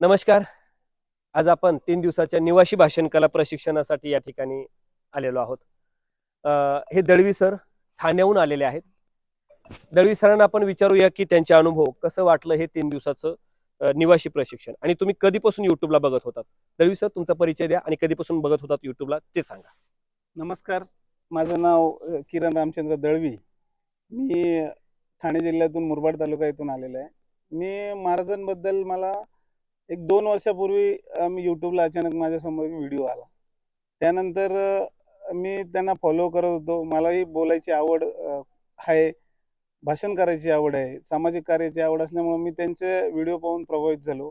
नमस्कार. आज आपण तीन दिवसाच्या निवासी भाषण कला प्रशिक्षणासाठी या ठिकाणी आलेलो आहोत. हे दळवी सर ठाण्याहून आलेले आहेत. दळवी सरांना आपण विचारूया की त्यांचे अनुभव कसं वाटलं हे तीन दिवसाचं निवासी प्रशिक्षण? आणि तुम्ही कधीपासून युट्यूबला बघत होतात? दळवी सर तुमचा परिचय द्या आणि कधीपासून बघत होतात युट्यूबला ते सांगा. नमस्कार. माझं नाव किरण रामचंद्र दळवी. मी ठाणे जिल्ह्यातून मुरबाड तालुका येथून आलेलो आहे. मी महाराजांबद्दल मला एक दोन वर्षापूर्वी मी यूट्यूबला अचानक माझ्यासमोर एक व्हिडिओ आला. त्यानंतर मी त्यांना फॉलो करत होतो. मलाही बोलायची आवड आहे. भाषण करायची आवड आहे. सामाजिक कार्याची आवड असल्यामुळे मी त्यांचे व्हिडिओ पाहून प्रभावित झालो.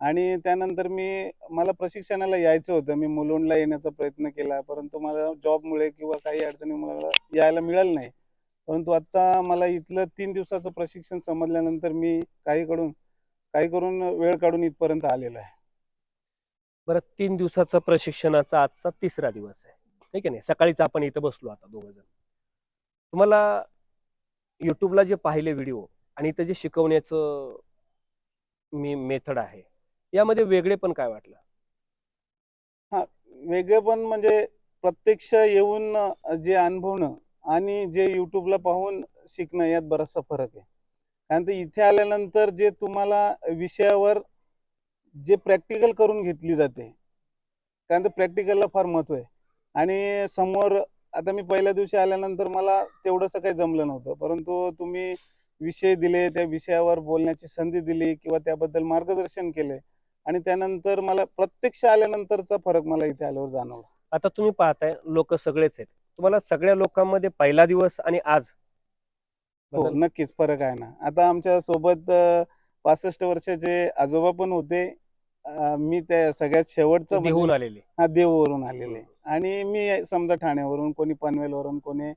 आणि त्यानंतर मी मला प्रशिक्षणाला यायचं होतं. मी मुलुंडला येण्याचा प्रयत्न केला. परंतु मला जॉबमुळे किंवा काही अडचणी मला यायला मिळालं नाही. परंतु आता मला इथलं तीन दिवसाचं प्रशिक्षण समजल्यानंतर मी काहीकडून काही करून वेळ काढून इथपर्यंत आलेलो आहे. बरं तीन दिवसाचा प्रशिक्षणाचा आजचा तिसरा दिवस आहे. ठीक आहे नाही सकाळीच आपण इथं बसलो आता दोघ जण तुम्हाला युट्यूबला जे पाहिले व्हिडिओ आणि इथं जे शिकवण्याचं मी मेथड आहे यामध्ये वेगळे पण काय वाटलं? वेगळे पण म्हणजे प्रत्यक्ष येऊन जे अनुभवणं आणि जे यूट्यूबला पाहून शिकणं यात बराचसा फरक आहे. कारण ते इथे आल्यानंतर जे तुम्हाला विषयावर जे प्रॅक्टिकल करून घेतली जाते कारण ते प्रॅक्टिकलला फार महत्त्व आहे. आणि समोर आता मी पहिल्या दिवशी आल्यानंतर मला तेवढंसं काही जमलं नव्हतं. परंतु तुम्ही विषय दिले त्या विषयावर बोलण्याची संधी दिली किंवा त्याबद्दल मार्गदर्शन केले आणि त्यानंतर मला प्रत्यक्ष आल्यानंतरचा फरक मला इथे आल्यावर जाणवला. आता तुम्ही पाहताय लोक सगळेच आहेत. तुम्हाला सगळ्या लोकांमध्ये पहिला दिवस आणि आज हो बदल- नक्कीच. फरक आहे ना. आता आमच्यासोबत पासष्ट वर्षाचे आजोबा पण होते अं, मी त्या सगळ्यात शेवटचं देहून म्हणजे- आलेले. हा देववरून आलेले. आणि मी समजा ठाण्यावरून कोणी पनवेलवरून कोणी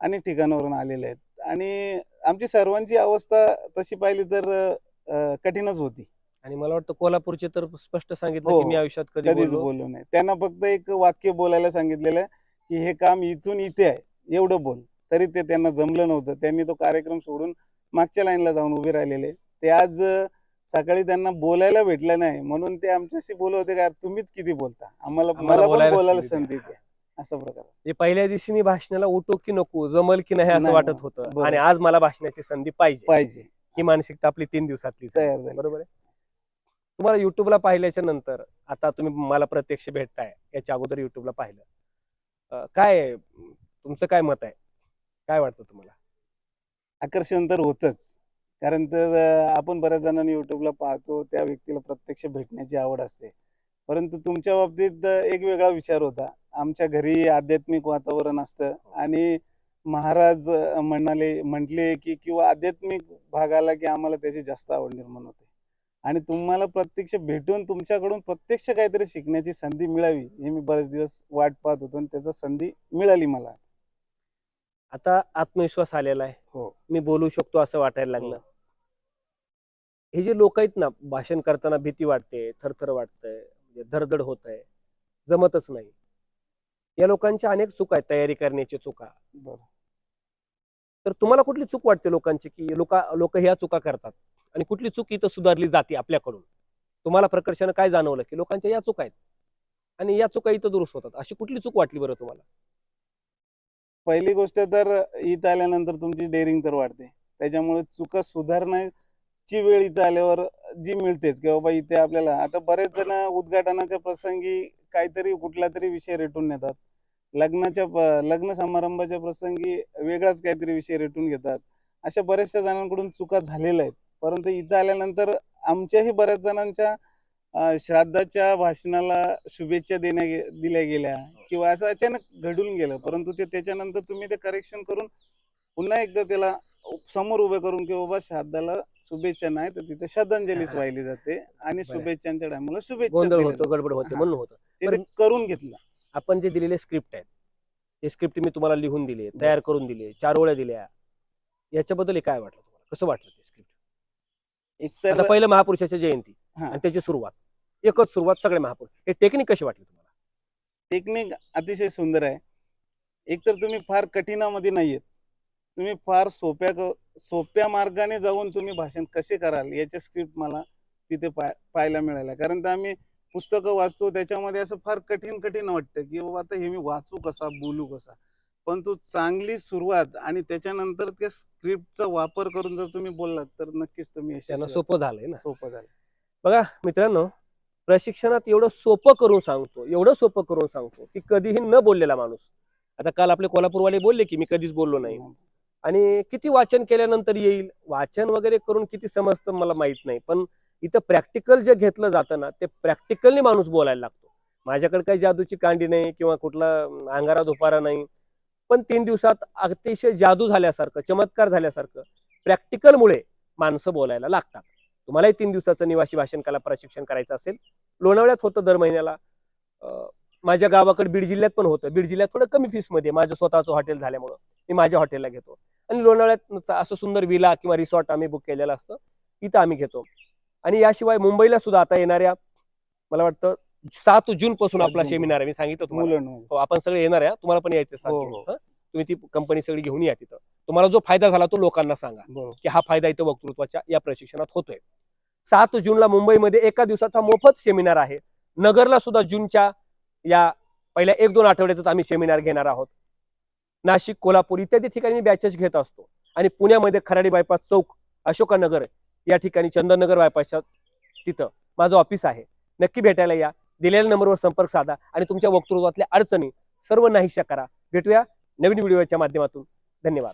अनेक ठिकाणावरून आलेले आहेत. आणि आमची सर्वांची अवस्था तशी पाहिली तर अं, कठीणच होती. आणि मला वाटतं कोल्हापूरचे तर स्पष्ट सांगितलं हो, की मी आयुष्यात कधी कधीच बोललो. बोललो नाही. त्यांना फक्त एक वाक्य बोलायला सांगितलेलं की हे काम इथून इथे आहे. एवढं बोल. तरी ते त्यांना जमलं नव्हतं. त्यांनी तो कार्यक्रम सोडून मागच्या लाईनला जाऊन उभे राहिलेले. ते आज सकाळी त्यांना बोलायला भेटलं नाही. म्हणून ते आमच्याशी बोलत होते का तुम्हीच किती बोलता? आम्हाला मला पण बोलायला संधी द्या. असा प्रकार. पहिल्या दिवशी मी भाषणाला उठो की नको जमल की नाही असं वाटत. होतं. आणि आज मला भाषणाची संधी पाहिजे. पाहिजे. ही मानसिकता आपली तीन दिवसातली तयार झाली. बरोबर आहे? तुम्हाला युट्यूबला पाहिल्याच्या नंतर आता तुम्ही मला प्रत्यक्ष भेटताय याच्या अगोदर युट्यूबला पाहिलं. काय? तुमचं काय मत आहे? काय वाटतं तुम्हाला? आकर्षण तर होतच. कारण तर आपण बऱ्याच जणांनी युट्यूबला पाहतो त्या व्यक्तीला प्रत्यक्ष भेटण्याची आवड असते. परंतु तुमच्या बाबतीत एक वेगळा विचार होता. आमच्या घरी आध्यात्मिक वातावरण असतं आणि महाराज म्हणाले म्हटले की किंवा आध्यात्मिक भाग आला की आम्हाला त्याची जास्त आवड निर्माण होते. आणि तुम्हाला प्रत्यक्ष भेटून तुमच्याकडून प्रत्यक्ष काहीतरी शिकण्याची संधी मिळावी हे मी बरेच दिवस वाट पाहत होतो आणि त्याचा संधी मिळाली मला. आता आत्मविश्वास आलेला आहे. हो. मी बोलू शकतो असं वाटायला लागलं. हो. हे जे लोक आहेत ना भाषण करताना भीती वाटते थरथर वाटतंय म्हणजे धडधड होत आहे जमतच नाही. या लोकांच्या अनेक चुका आहेत तयारी करण्याची चुका. तर तुम्हाला कुठली चूक वाटते लोकांची की लोक लोक ह्या चुका करतात? आणि कुठली चूक इथं सुधारली जाते आपल्याकडून? तुम्हाला प्रकर्षानं काय जाणवलं की लोकांच्या या चुका आहेत? आणि या चुका इथं दुरुस्त होतात? अशी कुठली चूक वाटली बरं तुम्हाला? पहिली गोष्ट तर इथं आल्यानंतर तुमची डेअरिंग तर वाढते. त्याच्यामुळे चुका सुधारण्याची वेळ इथं आल्यावर जी मिळतेच की बाबा इथे आपल्याला आता बरेच जण उद्घाटनाच्या प्रसंगी काहीतरी कुठला तरी विषय रेटून नेतात. लग्नाच्या लग्न समारंभाच्या प्रसंगी वेगळाच काहीतरी विषय रेटून घेतात. अशा बऱ्याचशा जणांकडून चुका झालेल्या आहेत. परंतु इथं आल्यानंतर आमच्याही बऱ्याच जणांच्या श्राद्धाच्या भाषणाला शुभेच्छा देण्या दिल्या गेल्या किंवा असं अचानक घडून गेलं परंतु ते त्याच्यानंतर तुम्ही ते करेक्शन करून पुन्हा एकदा त्याला समोर उभे करून की बाबा श्राद्धाला शुभेच्छा नाही तर तिथे श्रद्धांजलीच वाहिली जाते आणि. शुभेच्छांच्या टायमाला शुभेच्छा गोंधळ दिल्या होतो जातात. गडबड होते. म्हणून होतं ते बरं. ते करून घेतलं आपण जे दिलेले स्क्रिप्ट आहेत ते स्क्रिप्ट मी तुम्हाला लिहून दिले तयार करून दिले चार ओळ्या दिल्या याच्याबद्दल हे काय वाटलं तुम्हाला कसं वाटलं ते स्क्रिप्ट एकतर आता पहिलं महापुरुषाची जयंती हा. आणि त्याची सुरुवात. एकच सुरुवात सगळे महापुरुष. हे टेक्निक कशी वाटली तुम्हाला? टेक्निक अतिशय सुंदर आहे. एकतर तुम्ही फार कठीणामध्ये नाही आहेत तुम्ही फार सोप्या सोप्या मार्गाने जाऊन तुम्ही भाषण कसे कराल याचे स्क्रिप्ट मला तिथे पाहायला मिळाल्या. कारण तर आम्ही पुस्तकं वाचतो त्याच्यामध्ये असं फार कठीण कठीण वाटतं की बाबा आता हे मी वाचू कसा बोलू कसा. पण तू चांगली सुरुवात आणि त्याच्यानंतर त्या स्क्रिप्टचा वापर करून जर तुम्ही बोललात तर नक्कीच तुम्ही त्यांना. सोपं झालंय ना. सोपं झालं बघा मित्रांनो प्रशिक्षणात एवढं सोपं करून सांगतो एवढं सोपं करून सांगतो की कधीही न बोललेला माणूस. आता काल आपले कोल्हापूरवाले बोलले की मी कधीच बोललो नाही. आणि किती वाचन केल्यानंतर येईल? वाचन वगैरे करून किती समजतं मला माहीत नाही. पण इथं प्रॅक्टिकल जे घेतलं जातं ना ते प्रॅक्टिकलने माणूस बोलायला लागतो. माझ्याकडे काही जादूची कांडी नाही किंवा कुठला अंगारा धुपारा नाही. पण तीन दिवसात अतिशय जादू झाल्यासारखं चमत्कार झाल्यासारखं प्रॅक्टिकलमुळे माणसं बोलायला लागतात. तुम्हालाही तीन दिवसाचं निवासी भाषण कला प्रशिक्षण करायचं असेल. लोणावळ्यात होतं दर महिन्याला. माझ्या गावाकडे बीड जिल्ह्यात पण होतं. बीड जिल्ह्यात थोडं कमी फीसमध्ये माझं स्वतःचं हॉटेल झाल्यामुळं. मी माझ्या हॉटेलला घेतो. आणि लोणावळ्यात असं सुंदर विला किंवा रिसॉर्ट आम्ही बुक केलेलं असतं. इथं आम्ही घेतो. आणि याशिवाय मुंबईला सुद्धा आता येणाऱ्या मला वाटतं सात जून पासून आपला. सेमिनार आहे. मी सांगितलं तुम्हाला. हो, आपण सगळे येणार आहे. तुम्हाला पण यायचं हो. हं? तुम्ही ती कंपनी सगळी घेऊन या तिथं. तुम्हाला जो फायदा झाला तो लोकांना सांगा. की हा फायदा इथं वक्तृत्वाच्या या प्रशिक्षणात होतोय. सात जूनला मुंबईमध्ये एका दिवसाचा मोफत सेमिनार आहे. नगरला सुद्धा जूनच्या या पहिल्या एक दोन आठवड्यातच आम्ही सेमिनार घेणार आहोत. नाशिक कोल्हापूर इत्यादी ठिकाणी मी बॅचेस घेत असतो. आणि पुण्यामध्ये खराडी बायपास चौक अशोकानगर या ठिकाणी चंदननगर बायपासच्या तिथं माझं ऑफिस आहे. नक्की भेटायला या. दिलेल्या नंबरवर संपर्क साधा आणि तुमच्या वक्तृत्वातल्या अडचणी सर्व नाहीशा करा. भेटूया नवीन व्हिडिओच्या माध्यमातून. धन्यवाद.